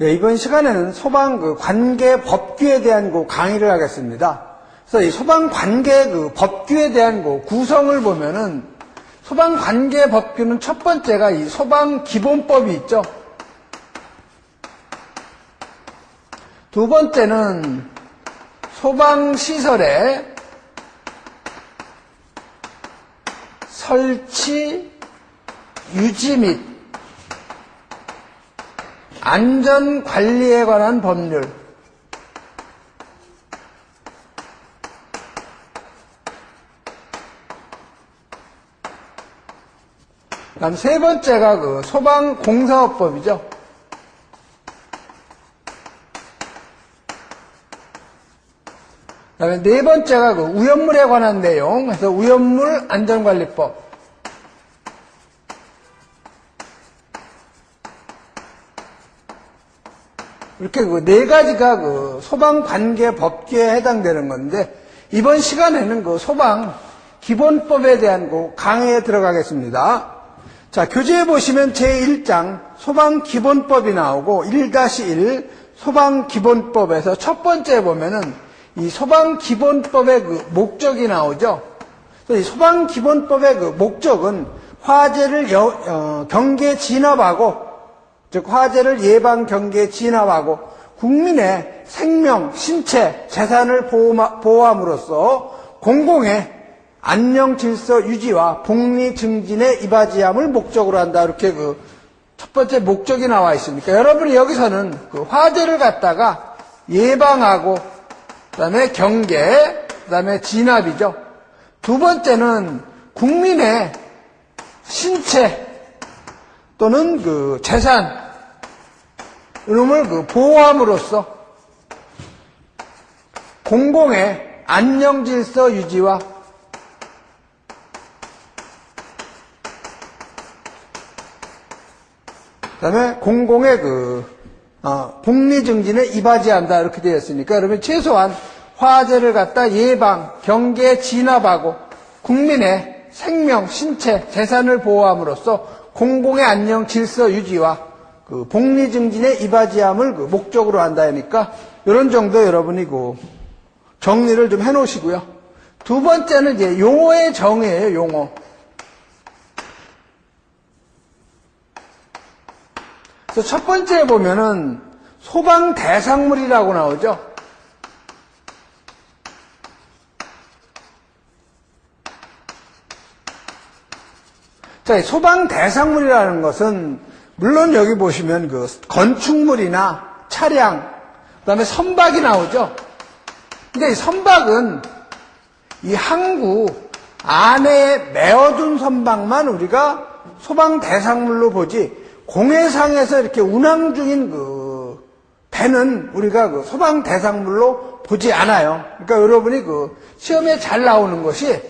네, 이번 시간에는 소방 그 관계 법규에 대한 그 강의를 하겠습니다. 그래서 이 소방 관계 그 법규에 대한 그 구성을 보면은 소방 관계 법규는 첫 번째가 이 소방 기본법이 있죠. 두 번째는 소방 시설의 설치, 유지 및 안전 관리에 관한 법률. 그다음 세 번째가 그 소방공사업법이죠. 그다음에 네 번째가 그 우연물에 관한 내용. 그래서 우연물 안전관리법. 이렇게 그 네 가지가 그 소방 관계 법규에 해당되는 건데 이번 시간에는 그 소방 기본법에 대한 그 강의에 들어가겠습니다. 자, 교재에 보시면 제1장 소방 기본법이 나오고 1-1 소방 기본법에서 첫 번째 보면은 이 소방 기본법의 그 목적이 나오죠. 이 소방 기본법의 그 목적은 화재를 여- 어, 경계 진압하고 즉 화재를 예방 경계 진압하고 국민의 생명, 신체, 재산을 보호함으로써 공공의 안녕 질서 유지와 복리 증진에 이바지함을 목적으로 한다. 이렇게 그 첫 번째 목적이 나와 있으니까 여러분이 여기서는 그 화재를 갖다가 예방하고 그다음에 경계, 그다음에 진압이죠. 두 번째는 국민의 신체 또는 그 재산 이놈을 그 보호함으로써 공공의 안녕 질서 유지와 그다음에 공공의 그 어, 복리 증진에 이바지한다 이렇게 되어 있으니까 여러분 최소한 화재를 갖다 예방, 경계 진압하고 국민의 생명, 신체, 재산을 보호함으로써 공공의 안녕 질서 유지와 그 복리 증진에 이바지함을 그 목적으로 한다 하니까 이런 정도 여러분이 그 정리를 좀 해놓으시고요. 두 번째는 이제 용어의 정의예요, 용어. 그래서 첫 번째 보면은 소방 대상물이라고 나오죠. 자, 이 소방 대상물이라는 것은 물론 여기 보시면 그 건축물이나 차량, 그다음에 선박이 나오죠. 근데 이 선박은 이 항구 안에 메어둔 선박만 우리가 소방 대상물로 보지 공해상에서 이렇게 운항 중인 그 배는 우리가 그 소방 대상물로 보지 않아요. 그러니까 여러분이 그 시험에 잘 나오는 것이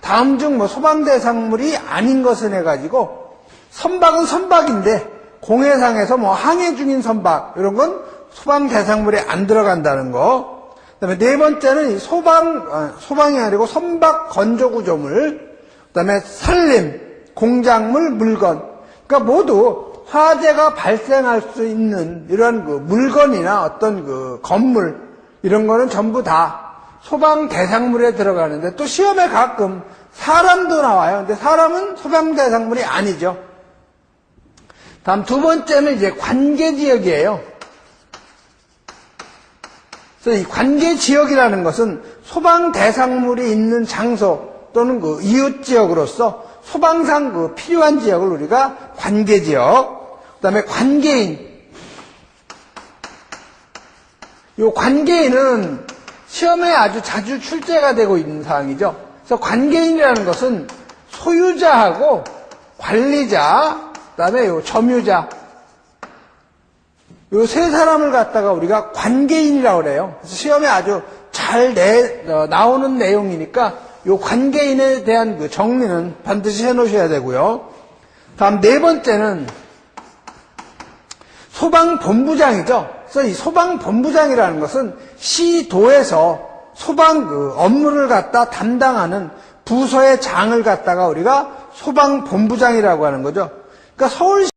다음 중 뭐 소방 대상물이 아닌 것을 해가지고 선박은 선박인데 공해상에서 뭐 항해 중인 선박 이런 건 소방 대상물에 안 들어간다는 거. 그다음에 네 번째는 이 소방 아, 소방이 아니고 선박 건조 구조물. 그다음에 산림, 공작물, 물건. 그러니까 모두 화재가 발생할 수 있는 이런 그 물건이나 어떤 그 건물 이런 거는 전부 다 소방 대상물에 들어가는데 또 시험에 가끔 사람도 나와요. 근데 사람은 소방 대상물이 아니죠. 다음 두 번째는 이제 관계 지역이에요. 그래서 이 관계 지역이라는 것은 소방 대상물이 있는 장소 또는 그 이웃 지역으로서 소방상 그 필요한 지역을 우리가 관계 지역, 그다음에 관계인. 이 관계인은 시험에 아주 자주 출제가 되고 있는 사항이죠. 그래서 관계인이라는 것은 소유자하고 관리자, 그다음에 요 점유자, 요 세 사람을 갖다가 우리가 관계인이라고 그래요. 그래서 시험에 아주 잘 내, 어, 나오는 내용이니까 요 관계인에 대한 그 정리는 반드시 해놓으셔야 되고요. 다음 네 번째는 소방본부장이죠. 그래서 이 소방본부장이라는 것은 시도에서 소방 그 업무를 갖다 담당하는 부서의 장을 갖다가 우리가 소방본부장이라고 하는 거죠. 그러니까 서울